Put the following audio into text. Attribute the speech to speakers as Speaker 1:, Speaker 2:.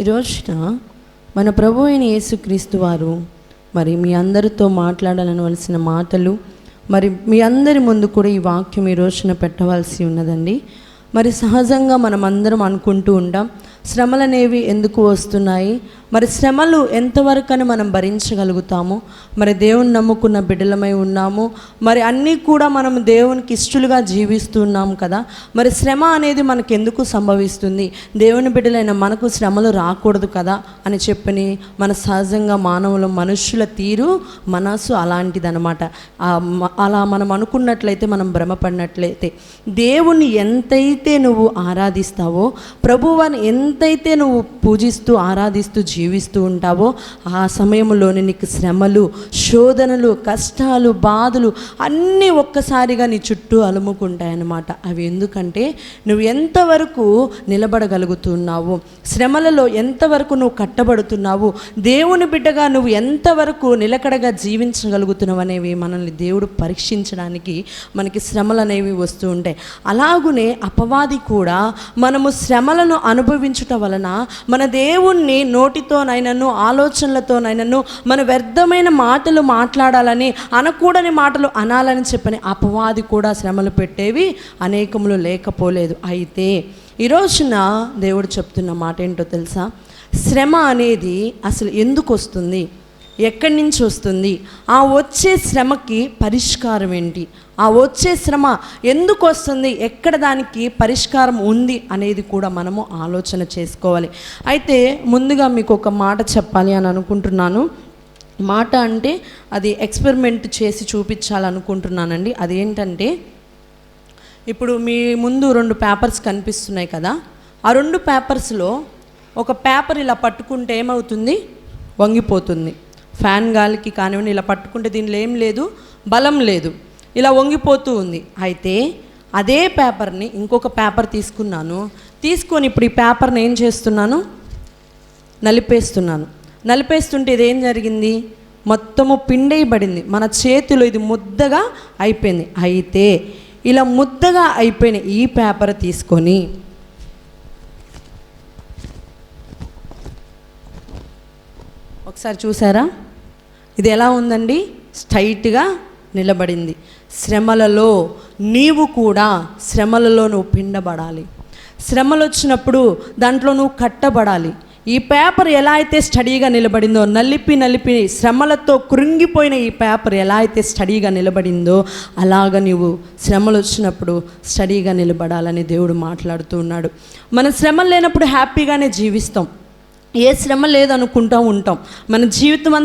Speaker 1: ఈ రోజున మన ప్రభు అయిన యేసుక్రీస్తు వారు మరి మీ అందరితో మాట్లాడాలనవలసిన మాటలు మరి మీ అందరి ముందు కూడా ఈ వాక్యం ఈ రోజున పెట్టవలసి ఉన్నదండి. మరి సహజంగా మనం అందరం అనుకుంటూ ఉంటాం శ్రమలు అనేవి ఎందుకు వస్తున్నాయి? మరి శ్రమలు ఎంతవరకని మనం భరించగలుగుతాము? మరి దేవుని నమ్ముకున్న బిడ్డలమై ఉన్నాము? మరి అన్నీ కూడా మనం దేవునికి ఇష్టలుగా జీవిస్తున్నాం కదా? మరి శ్రమ అనేది మనకు ఎందుకు సంభవిస్తుంది? దేవుని బిడ్డలైన మనకు శ్రమలు రాకూడదు కదా? అని చెప్పని మన సహజంగా మానవుల మనుషుల తీరు మనసు అలాంటిదనమాట అలా మనం అనుకున్నట్లయితే మనం భ్రమపడినట్లయితే దేవుని ఎంతైతే నువ్వు ఆరాధిస్తావో ప్రభువాన్ని ఎంతైతే నువ్వు పూజిస్తూ ఆరాధిస్తూ జీవిస్తూ ఉంటావో ఆ సమయంలోనే నీకు శ్రమలు శోధనలు కష్టాలు బాధలు అన్నీ ఒక్కసారిగా నీ చుట్టూ అలుముకుంటాయన్నమాట. అవి ఎందుకంటే నువ్వు ఎంతవరకు నిలబడగలుగుతున్నావు శ్రమలలో ఎంతవరకు నువ్వు కట్టబడుతున్నావు దేవుని బిడ్డగా నువ్వు ఎంతవరకు నిలకడగా జీవించగలుగుతున్నావు అనేవి మనల్ని దేవుడు పరీక్షించడానికి మనకి శ్రమలు అనేవి వస్తూ ఉంటాయి. అలాగునే అపవాది కూడా మనము శ్రమలను ఉంచుట వలన మన దేవుణ్ణి నోటితోనైనను ఆలోచనలతోనైనను మన వ్యర్థమైన మాటలు మాట్లాడాలని అనకూడని మాటలు అనాలని చెప్పని అపవాది కూడా శ్రమలు పెట్టేవి అనేకములు లేకపోలేదు. అయితే ఈ రోజున దేవుడు చెప్తున్న మాట ఏంటో తెలుసా? శ్రమ అనేది అసలు ఎందుకు వస్తుంది? ఎక్కడి నుంచి వస్తుంది? ఆ వచ్చే శ్రమకి పరిష్కారం ఏంటి? ఆ వచ్చే శ్రమ ఎందుకు వస్తుంది? ఎక్కడ దానికి పరిష్కారం ఉంది అనేది కూడా మనము ఆలోచన చేసుకోవాలి. అయితే ముందుగా మీకు ఒక మాట చెప్పాలి అని అనుకుంటున్నాను. మాట అంటే అది ఎక్స్పెరిమెంట్ చేసి చూపించాలనుకుంటున్నానండి. అదేంటంటే ఇప్పుడు మీ ముందు రెండు పేపర్స్ కనిపిస్తున్నాయి కదా? ఆ రెండు పేపర్స్లో ఒక పేపర్ ఇలా పట్టుకుంటే ఏమవుతుంది? వంగిపోతుంది. ఫ్యాన్ గాలికి కానివ్వండి ఇలా పట్టుకుంటే దీనిలో ఏం లేదు బలం లేదు. ఇలా వంగిపోతూ ఉంది. అయితే అదే పేపర్ని ఇంకొక పేపర్ తీసుకున్నాను. తీసుకొని ఇప్పుడు ఈ పేపర్ని ఏం చేస్తున్నాను? నలిపేస్తున్నాను. నలిపేస్తుంటే ఇదేం జరిగింది? మొత్తము పిండేయబడింది. మన చేతిలో ఇది ముద్దగా అయిపోయింది. అయితే ఇలా ముద్దగా అయిపోయిన ఈ పేపర్ తీసుకొని ఒకసారి చూసారా? ఇది ఎలా ఉందండి? స్ట్రైట్గా నిలబడింది. శ్రమలలో నీవు కూడా శ్రమలలో నువ్వు పిండబడాలి. శ్రమలు వచ్చినప్పుడు దాంట్లో నువ్వు కట్టబడాలి. ఈ పేపర్ ఎలా అయితే స్టడీగా నిలబడిందో నలిపి నలిపి శ్రమలతో కృంగిపోయిన ఈ పేపర్ ఎలా అయితే స్టడీగా నిలబడిందో అలాగ నీవు శ్రమలు వచ్చినప్పుడు స్టడీగా నిలబడాలని దేవుడు మాట్లాడుతూ ఉన్నాడు. మన శ్రమలు లేనప్పుడు హ్యాపీగానే జీవిస్తాం. ఏ శ్రమ లేదనుకుంటూ ఉంటాం. మన జీవితం అంతా